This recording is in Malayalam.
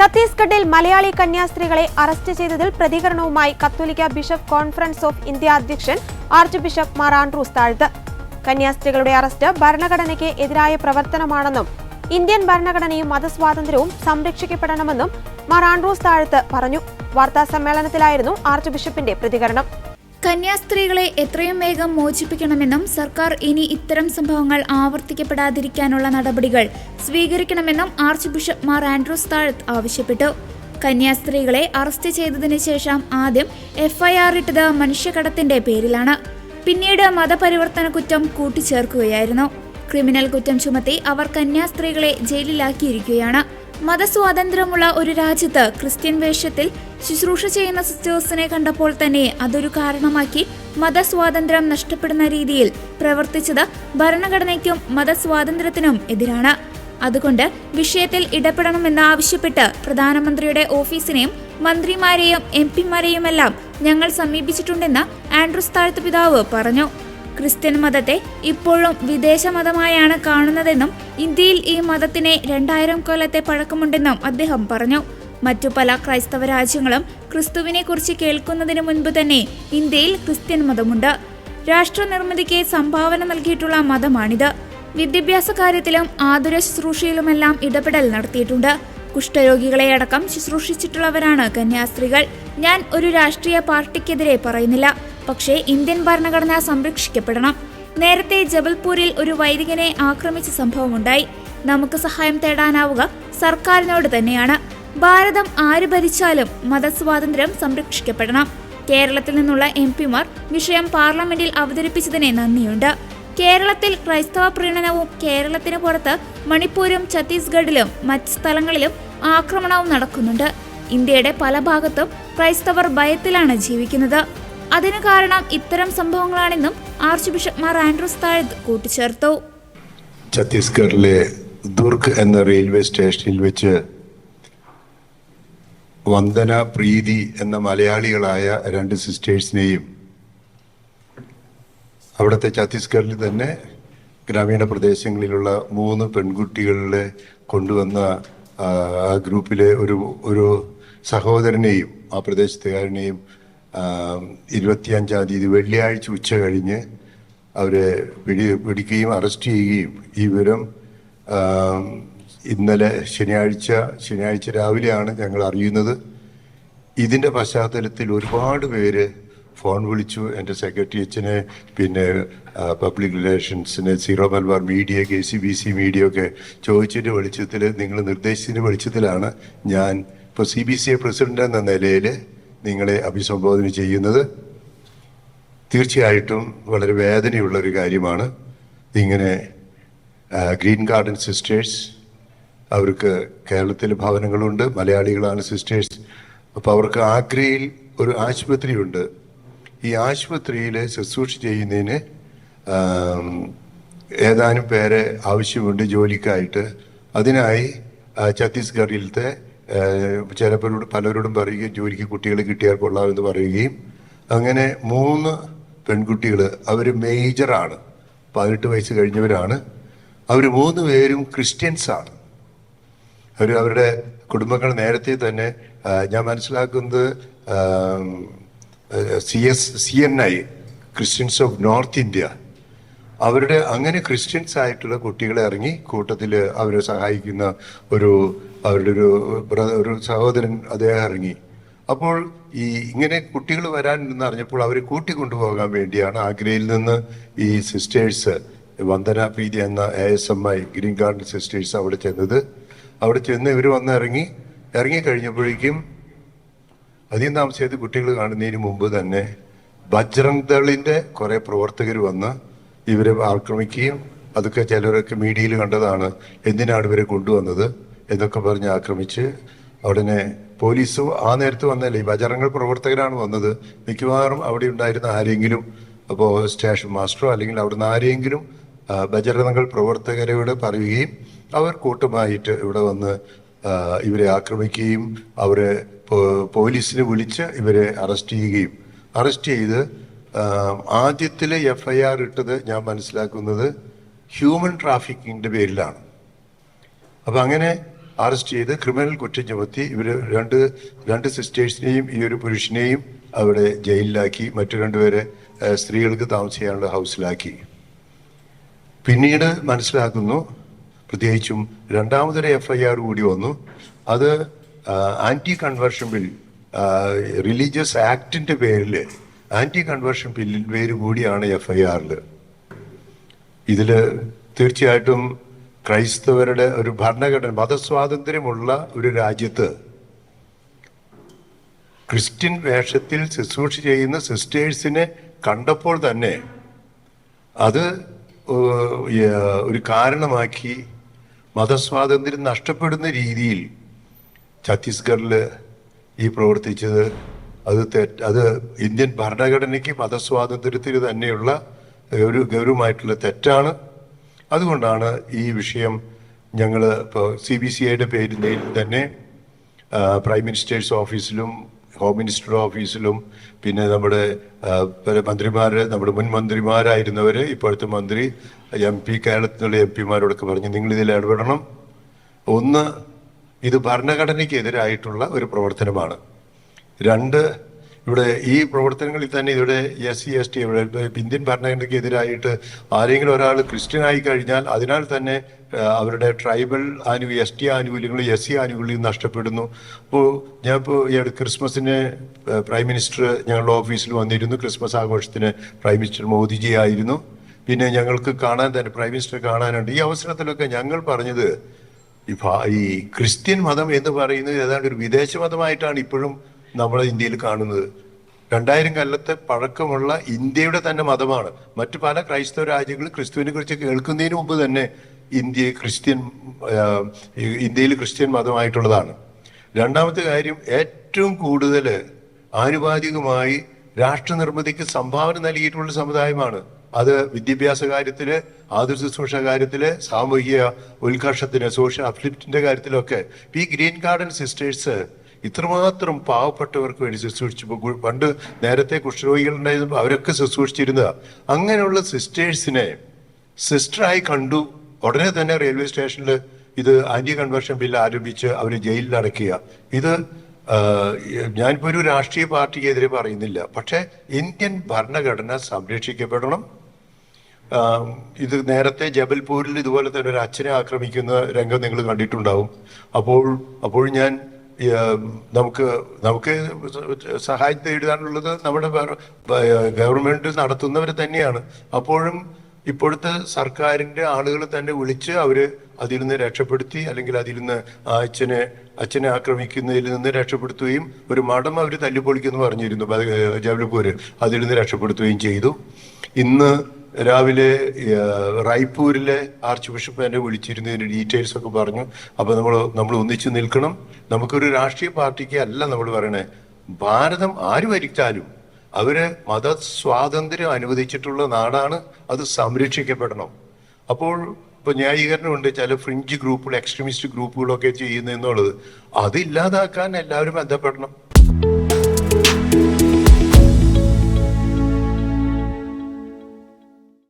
ഛത്തീസ്ഗഡിൽ മലയാളി കന്യാസ്ത്രീകളെ അറസ്റ്റ് ചെയ്തതിൽ പ്രതികരണവുമായി കത്തോലിക്ക ബിഷപ്പ് കോൺഫറൻസ് ഓഫ് ഇന്ത്യ അധ്യക്ഷൻ archbishop Mar Andrews Thazhath. കന്യാസ്ത്രീകളുടെ അറസ്റ്റ് ഭരണഘടനയ്ക്ക് എതിരായ പ്രവർത്തനമാണെന്നും ഇന്ത്യൻ ഭരണഘടനയും മതസ്വാതന്ത്ര്യവും സംരക്ഷിക്കപ്പെടണമെന്നും മാർ ആൻഡ്രൂസ് താഴ്ത്ത് പറഞ്ഞു. വാർത്താ സമ്മേളനത്തിലായിരുന്നു ആർച്ച് ബിഷപ്പിന്റെ പ്രതികരണം. കന്യാസ്ത്രീകളെ എത്രയും വേഗം മോചിപ്പിക്കണമെന്നും സർക്കാർ ഇനി ഇത്തരം സംഭവങ്ങൾ ആവർത്തിക്കപ്പെടാതിരിക്കാനുള്ള നടപടികൾ സ്വീകരിക്കണമെന്നും ആർച്ച് ബിഷപ്പ് മാർ ആൻഡ്രൂസ് താഴത്ത് ആവശ്യപ്പെട്ടു. കന്യാസ്ത്രീകളെ അറസ്റ്റ് ചെയ്തതിനു ശേഷം ആദ്യം എഫ്ഐആർ ഇട്ടത് മനുഷ്യകടത്തിന്റെ പേരിലാണ്. പിന്നീട് മതപരിവർത്തന കുറ്റം കൂട്ടിച്ചേർക്കുകയായിരുന്നു. ക്രിമിനൽ കുറ്റം ചുമത്തി അവർ കന്യാസ്ത്രീകളെ ജയിലിലാക്കിയിരിക്കുകയാണ്. മതസ്വാതന്ത്ര്യമുള്ള ഒരു രാജ്യത്ത് ക്രിസ്ത്യൻ വേഷത്തിൽ ശുശ്രൂഷ ചെയ്യുന്ന സിസ്റ്റേഴ്സിനെ കണ്ടപ്പോൾ തന്നെ അതൊരു കാരണമാക്കി മതസ്വാതന്ത്ര്യം നഷ്ടപ്പെടുന്ന രീതിയിൽ പ്രവർത്തിച്ചത് ഭരണഘടനയ്ക്കും മതസ്വാതന്ത്ര്യത്തിനും എതിരാണ്. അതുകൊണ്ട് വിഷയത്തിൽ ഇടപെടണമെന്ന് ആവശ്യപ്പെട്ട് പ്രധാനമന്ത്രിയുടെ ഓഫീസിനെയും മന്ത്രിമാരെയും എം പിമാരെയുമെല്ലാം ഞങ്ങൾ സമീപിച്ചിട്ടുണ്ടെന്ന് ആൻഡ്രൂസ് താഴ്ത്തുപിതാവ് പറഞ്ഞു. ക്രിസ്ത്യൻ മതത്തെ ഇപ്പോഴും വിദേശ മതമായാണ് കാണുന്നതെന്നും ഇന്ത്യയിൽ ഈ മതത്തിന് രണ്ടായിരം കൊല്ലത്തെ പഴക്കമുണ്ടെന്നും അദ്ദേഹം പറഞ്ഞു. മറ്റു പല ക്രൈസ്തവ രാജ്യങ്ങളും ക്രിസ്തുവിനെ കുറിച്ച് കേൾക്കുന്നതിന് മുൻപ് തന്നെ ഇന്ത്യയിൽ ക്രിസ്ത്യൻ മതമുണ്ട്. രാഷ്ട്ര നിർമ്മിതിക്ക് സംഭാവന നൽകിയിട്ടുള്ള മതമാണിത്. വിദ്യാഭ്യാസ കാര്യത്തിലും ആതുര ശുശ്രൂഷയിലുമെല്ലാം ഇടപെടൽ നടത്തിയിട്ടുണ്ട്. കുഷ്ഠരോഗികളെ അടക്കം ശുശ്രൂഷിച്ചിട്ടുള്ളവരാണ് കന്യാസ്ത്രീകൾ. ഞാൻ ഒരു രാഷ്ട്രീയ പാർട്ടിക്കെതിരെ പറയുന്നില്ല. പക്ഷേ ഇന്ത്യൻ ഭരണഘടന സംരക്ഷിക്കപ്പെടണം. നേരത്തെ ജബൽപൂരിൽ ഒരു വൈദികനെ ആക്രമിച്ച സംഭവമുണ്ടായി. നമുക്ക് സഹായം തേടാനാവുക സർക്കാരിനോട് തന്നെയാണ്. ഭാരതം ആര് ഭരിച്ചാലും മതസ്വാതന്ത്ര്യം സംരക്ഷിക്കപ്പെടണം. കേരളത്തിൽ നിന്നുള്ള എം പിമാർ വിഷയം പാർലമെന്റിൽ അവതരിപ്പിച്ചതിനെ നന്ദിയുണ്ട്. കേരളത്തിൽ ക്രൈസ്തവ പ്രീണനവും കേരളത്തിന് പുറത്ത് മണിപ്പൂരും ഛത്തീസ്ഗഡിലും മറ്റ് സ്ഥലങ്ങളിലും ആക്രമണവും നടക്കുന്നുണ്ട്. ഇന്ത്യയുടെ പല ഭാഗത്തും ക്രൈസ്തവർ ഭയത്തിലാണ് ജീവിക്കുന്നത്. അതിനു കാരണം ഇത്തരം സംഭവങ്ങളാണെന്നും ആർച്ച് ബിഷപ്പ് മാർ ആൻഡ്രൂസ് താഴത്ത് കൂട്ടിച്ചേർത്തു. ഛത്തീസ്ഗഡിലെ ദുർഗ് എന്ന റെയിൽവേ സ്റ്റേഷനിൽ വെച്ച് വന്ദന പ്രീതി എന്ന മലയാളികളായ രണ്ട് സിസ്റ്റേഴ്സിനെയും അവിടുത്തെ ഛത്തീസ്ഗഡിൽ തന്നെ ഗ്രാമീണ പ്രദേശങ്ങളിലുള്ള മൂന്ന് പെൺകുട്ടികളിലെ കൊണ്ടുവന്ന ആ, ഗ്രൂപ്പിലെ ഒരു ഒരു സഹോദരനെയും ആ പ്രദേശത്തുകാരനെയും ഇരുപത്തിയഞ്ചാം തീയതി വെള്ളിയാഴ്ച ഉച്ച കഴിഞ്ഞ് അവരെ പിടി പിടിക്കുകയും അറസ്റ്റ് ചെയ്യുകയും ഈ വിവരം ഇന്നലെ ശനിയാഴ്ച ശനിയാഴ്ച രാവിലെയാണ് ഞങ്ങൾ അറിയുന്നത്. ഇതിന്റെ പശ്ചാത്തലത്തിൽ ഒരുപാട് പേര് ഫോൺ വിളിച്ചു. എന്റെ സെക്രട്ടറി അച്ഛനെ പിന്നെ public റിലേഷൻസിന് Syro Malabar media K C B C media ഒക്കെ ചോദിച്ചിട്ട് വെളിച്ചത്തിൽ നിങ്ങൾ നിർദ്ദേശിച്ചതിന്റെ വെളിച്ചത്തിലാണ് ഞാൻ ഇപ്പോൾ C B C A president എന്ന നിലയിൽ നിങ്ങളെ അഭിസംബോധന ചെയ്യുന്നത് തീർച്ചയായിട്ടും വളരെ വേദനയുള്ള ഒരു കാര്യമാണ്. ഇങ്ങനെ ഗ്രീൻ ഗാർഡൻ സിസ്റ്റേഴ്സ് അവർക്ക് കേരളത്തിൽ ഭവനങ്ങളുണ്ട് മലയാളികളാണ് സിസ്റ്റേഴ്സ്. അപ്പോൾ അവർക്ക് ആഗ്രയിൽ ഒരു ആശുപത്രിയുണ്ട്. ഈ ആശുപത്രിയിൽ ശുശ്രൂഷ ചെയ്യുന്നതിന് ഏതാനും പേരെ ആവശ്യമുണ്ട് ജോലിക്കായിട്ട്. അതിനായി ഛത്തീസ്ഗഡിലത്തെ ആ, ചിലപ്പോഴോട് പലരോടും പറയുകയും ജോലിക്ക് കുട്ടികളെ കിട്ടിയാൽ കൊള്ളാമെന്ന് പറയുകയും അങ്ങനെ മൂന്ന് പെൺകുട്ടികൾ അവർ മേജറാണ്. പതിനെട്ട് വയസ്സ് കഴിഞ്ഞവരാണ്. അവർ മൂന്ന് പേരും ക്രിസ്ത്യൻസാണ് അവർ അവരുടെ കുടുംബങ്ങൾ നേരത്തെ തന്നെ ഞാൻ മനസ്സിലാക്കുന്നത് C S C N I Christians of North India അവരുടെ അങ്ങനെ ക്രിസ്ത്യൻസ് ആയിട്ടുള്ള കുട്ടികളെ ഇറങ്ങി കൂട്ടത്തിൽ അവരെ സഹായിക്കുന്ന ഒരു അവരുടെ ഒരു ഒരു സഹോദരൻ അദ്ദേഹം ഇറങ്ങി. അപ്പോൾ ഈ ഇങ്ങനെ കുട്ടികൾ വരാൻ എന്ന് അറിഞ്ഞപ്പോൾ അവരെ കൂട്ടിക്കൊണ്ടുപോകാൻ വേണ്ടിയാണ് ആഗ്രയിൽ നിന്ന് ഈ സിസ്റ്റേഴ്സ് വന്ദന പ്രീതി എന്ന A S M I green garden sisters അവിടെ ചെന്നത്. അവിടെ ചെന്ന് ഇവർ വന്ന് ഇറങ്ങി. ഇറങ്ങിക്കഴിഞ്ഞപ്പോഴേക്കും അധികം താമസിച്ചത് കുട്ടികൾ കാണുന്നതിന് മുമ്പ് തന്നെ ബജ്രംഗ് ദളിന്റെ കുറെ പ്രവർത്തകർ വന്ന് ഇവരെ ആക്രമിക്കുകയും അതൊക്കെ ചിലരൊക്കെ മീഡിയയിൽ കണ്ടതാണ് എന്തിനാണ് ഇവരെ കൊണ്ടുവന്നത് എന്നൊക്കെ പറഞ്ഞ് ആക്രമിച്ച് ഉടനെ പോലീസ് ആ നേരത്ത് വന്നല്ലേ ഈ ബജറംഗൾ പ്രവർത്തകരാണ് വന്നത്. മിക്കവാറും അവിടെ ഉണ്ടായിരുന്ന ആരെങ്കിലും അപ്പോൾ സ്റ്റേഷൻ മാസ്റ്ററോ അല്ലെങ്കിൽ അവിടുന്ന് ആരെങ്കിലും ബജറങ്ങൾ പ്രവർത്തകരോട് പറയുകയും അവർ കൂട്ടമായിട്ട് ഇവിടെ വന്ന് ഇവരെ ആക്രമിക്കുകയും അവരെ പോലീസിനെ വിളിച്ച് ഇവരെ അറസ്റ്റ് ചെയ്യുകയും. അറസ്റ്റ് ചെയ്ത് ആദ്യത്തിലെ എഫ് ഐ ആർ ഇട്ടത് ഞാൻ മനസ്സിലാക്കുന്നത് ഹ്യൂമൻ ട്രാഫിക്കിങ്ങിന്റെ പേരിലാണ്. അപ്പൊ അങ്ങനെ അറസ്റ്റ് ചെയ്ത് ക്രിമിനൽ കുറ്റം ചുമത്തി ഇവർ രണ്ട് രണ്ട് സിസ്റ്റേഴ്സിനെയും ഈ ഒരു പുരുഷനെയും അവിടെ ജയിലിലാക്കി മറ്റു രണ്ടുപേരെ സ്ത്രീകൾക്ക് താമസിക്കാനുള്ള ഹൗസിലാക്കി പിന്നീട് മനസ്സിലാക്കുന്നു പ്രത്യേകിച്ചും രണ്ടാമതൊരു എഫ് ഐ ആർ കൂടി വന്നു. അത് ആന്റി കൺവേർഷൻ ബിൽ റിലീജിയസ് ആക്ടിന്റെ പേരിൽ ആന്റി കൺവേർഷൻ ബില്ലിൽ പേര് കൂടിയാണ് എഫ് ഐ ആറിൽ ഇതിൽ തീർച്ചയായിട്ടും ക്രൈസ്തവരുടെ ഒരു ഭരണഘടന മതസ്വാതന്ത്ര്യമുള്ള ഒരു രാജ്യത്ത് ക്രിസ്ത്യൻ വേഷത്തിൽ ശുശ്രൂഷ ചെയ്യുന്ന സിസ്റ്റേഴ്സിനെ കണ്ടപ്പോൾ തന്നെ അത് ഒരു കാരണമാക്കി മതസ്വാതന്ത്ര്യം നഷ്ടപ്പെടുന്ന രീതിയിൽ ഛത്തീസ്ഗഡിൽ ഈ പ്രവർത്തിച്ചത് അത് തെറ്റ് അത് ഇന്ത്യൻ ഭരണഘടനയ്ക്ക് മതസ്വാതന്ത്ര്യത്തിന് തന്നെയുള്ള ഒരു ഗൗരവമായിട്ടുള്ള തെറ്റാണ്. അതുകൊണ്ടാണ് ഈ വിഷയം ഞങ്ങൾ ഇപ്പോൾ സി ബി സി ഐയുടെ പേരിൽ തന്നെ പ്രൈം മിനിസ്റ്റേഴ്സ് ഓഫീസിലും ഹോം മിനിസ്റ്റർ ഓഫീസിലും പിന്നെ നമ്മുടെ പല മന്ത്രിമാർ നമ്മുടെ മുൻ മന്ത്രിമാരായിരുന്നവർ ഇപ്പോഴത്തെ മന്ത്രി എം പി കേരളത്തിലുള്ള എം പിമാരോടൊക്കെ പറഞ്ഞു നിങ്ങൾ ഇതിൽ ഇടപെടണം. ഒന്ന് ഇത് ഭരണഘടനയ്ക്കെതിരായിട്ടുള്ള ഒരു പ്രവർത്തനമാണ്. രണ്ട് ഇവിടെ ഈ പ്രവർത്തനങ്ങളിൽ തന്നെ ഇവിടെ എസ് സി എസ് ടി ഇവിടെ ഇന്ത്യൻ ഭരണഘടനയ്ക്ക് എതിരായിട്ട് ആരെങ്കിലും ഒരാൾ ക്രിസ്ത്യൻ ആയി കഴിഞ്ഞാൽ അതിനാൽ തന്നെ അവരുടെ ട്രൈബൽ ആനുകൂല്യം എസ് ടി ആനുകൂല്യങ്ങൾ എസ് സി ആനുകൂല്യം നഷ്ടപ്പെടുന്നു. അപ്പോൾ ഞാൻ ഇപ്പോൾ ക്രിസ്മസിന് പ്രൈം മിനിസ്റ്റർ ഞങ്ങളുടെ ഓഫീസിൽ വന്നിരുന്നു. ക്രിസ്മസ് ആഘോഷത്തിന് പ്രൈം മിനിസ്റ്റർ മോദിജി ആയിരുന്നു. പിന്നെ ഞങ്ങൾക്ക് കാണാൻ തന്നെ പ്രൈം മിനിസ്റ്റർ കാണാനുണ്ട്. ഈ അവസരത്തിലൊക്കെ ഞങ്ങൾ പറഞ്ഞത് ഈ ക്രിസ്ത്യൻ മതം എന്ന് പറയുന്നത് ഏതാണ്ട് ഒരു വിദേശ മതമായിട്ടാണ് ഇപ്പോഴും നമ്മുടെ ഇന്ത്യയിൽ കാണുന്നത്. രണ്ടായിരം കൊല്ലത്തെ പഴക്കമുള്ള ഇന്ത്യയുടെ തന്നെ മതമാണ്. മറ്റു പല ക്രൈസ്തവ രാജ്യങ്ങളും ക്രിസ്തുവിനെ കുറിച്ച് കേൾക്കുന്നതിന് മുമ്പ് തന്നെ ഇന്ത്യ ക്രിസ്ത്യൻ ഇന്ത്യയിൽ ക്രിസ്ത്യൻ മതമായിട്ടുള്ളതാണ്. രണ്ടാമത്തെ കാര്യം ഏറ്റവും കൂടുതൽ ആനുപാതികമായി രാഷ്ട്ര നിർമ്മിതിക്ക് സംഭാവന നൽകിയിട്ടുള്ള സമുദായമാണ്. അത് വിദ്യാഭ്യാസ കാര്യത്തിൽ ആതുര ശുശ്രൂഷ കാര്യത്തിൽ സാമൂഹിക ഉത്കർഷത്തിന് സോഷ്യൽ അഫ്ലിപ്റ്റിന്റെ കാര്യത്തിലൊക്കെ. ഈ ഗ്രീൻ ഗാർഡൻ സിസ്റ്റേഴ്സ് ഇത്രമാത്രം പാവപ്പെട്ടവർക്ക് വേണ്ടി ശുശ്രൂഷിച്ചു പണ്ട് നേരത്തെ കുഷ്ഠരോഗികൾ ഉണ്ടായിരുന്നു അവരൊക്കെ ശുശ്രൂഷിച്ചിരുന്നതാ. അങ്ങനെയുള്ള സിസ്റ്റേഴ്സിനെ സിസ്റ്ററായി കണ്ടു. ഉടനെ തന്നെ റെയിൽവേ സ്റ്റേഷനിൽ ഇത് ആന്റി കൺവേർഷൻ ബില്ല് ആരംഭിച്ച് അവർ ജയിലിൽ അടയ്ക്കുക. ഇത് ഞാനിപ്പോ ഒരു രാഷ്ട്രീയ പാർട്ടിക്കെതിരെ പറയുന്നില്ല. പക്ഷേ ഇന്ത്യൻ ഭരണഘടന സംരക്ഷിക്കപ്പെടണം. ഇത് നേരത്തെ ജബൽപൂരിൽ ഇതുപോലെ തന്നെ ഒരു അച്ഛനെ ആക്രമിക്കുന്ന രംഗം നിങ്ങൾ കണ്ടിട്ടുണ്ടാവും. അപ്പോൾ അപ്പോൾ ഞാൻ നമുക്ക് നമുക്ക് സഹായം തേടാനുള്ളത് നമ്മുടെ ഗവൺമെന്റ് നടത്തുന്നവർ തന്നെയാണ്. അപ്പോഴും ഇപ്പോഴത്തെ സർക്കാരിന്റെ ആളുകൾ തന്നെ വിളിച്ച് അവർ അതിൽ നിന്ന് രക്ഷപ്പെടുത്തി അല്ലെങ്കിൽ അതിൽ നിന്ന് അച്ഛനെ അച്ഛനെ ആക്രമിക്കുന്നതിൽ നിന്ന് രക്ഷപ്പെടുത്തുകയും ഒരു മഠം അവർ തല്ലിപ്പൊളിക്കുന്നു പറഞ്ഞിരുന്നു ജബൽപൂര് അതിൽ നിന്ന് രക്ഷപ്പെടുത്തുകയും ചെയ്തു. ഇന്ന് രാവിലെ റായ്പൂരിലെ ആർച്ച് ബിഷപ്പ് എന്നെ വിളിച്ചിരുന്നതിന്റെ ഡീറ്റെയിൽസ് ഒക്കെ പറഞ്ഞു. അപ്പൊ നമ്മൾ നമ്മൾ ഒന്നിച്ചു നിൽക്കണം. നമുക്കൊരു രാഷ്ട്രീയ പാർട്ടിക്ക് അല്ല നമ്മൾ പറയണേ. ഭാരതം ആര് ഭരിച്ചാലും അവർ മതസ്വാതന്ത്ര്യം അനുവദിച്ചിട്ടുള്ള നാടാണ് അത് സംരക്ഷിക്കപ്പെടണം. അപ്പോൾ ഇപ്പൊ ന്യായീകരണമുണ്ട് ചില ഫ്രിഞ്ച് ഗ്രൂപ്പുകൾ എക്സ്ട്രീമിസ്റ്റ് ഗ്രൂപ്പുകളൊക്കെ ചെയ്യുന്നു എന്നുള്ളത് അതില്ലാതാക്കാൻ എല്ലാവരും ബന്ധപ്പെടണം.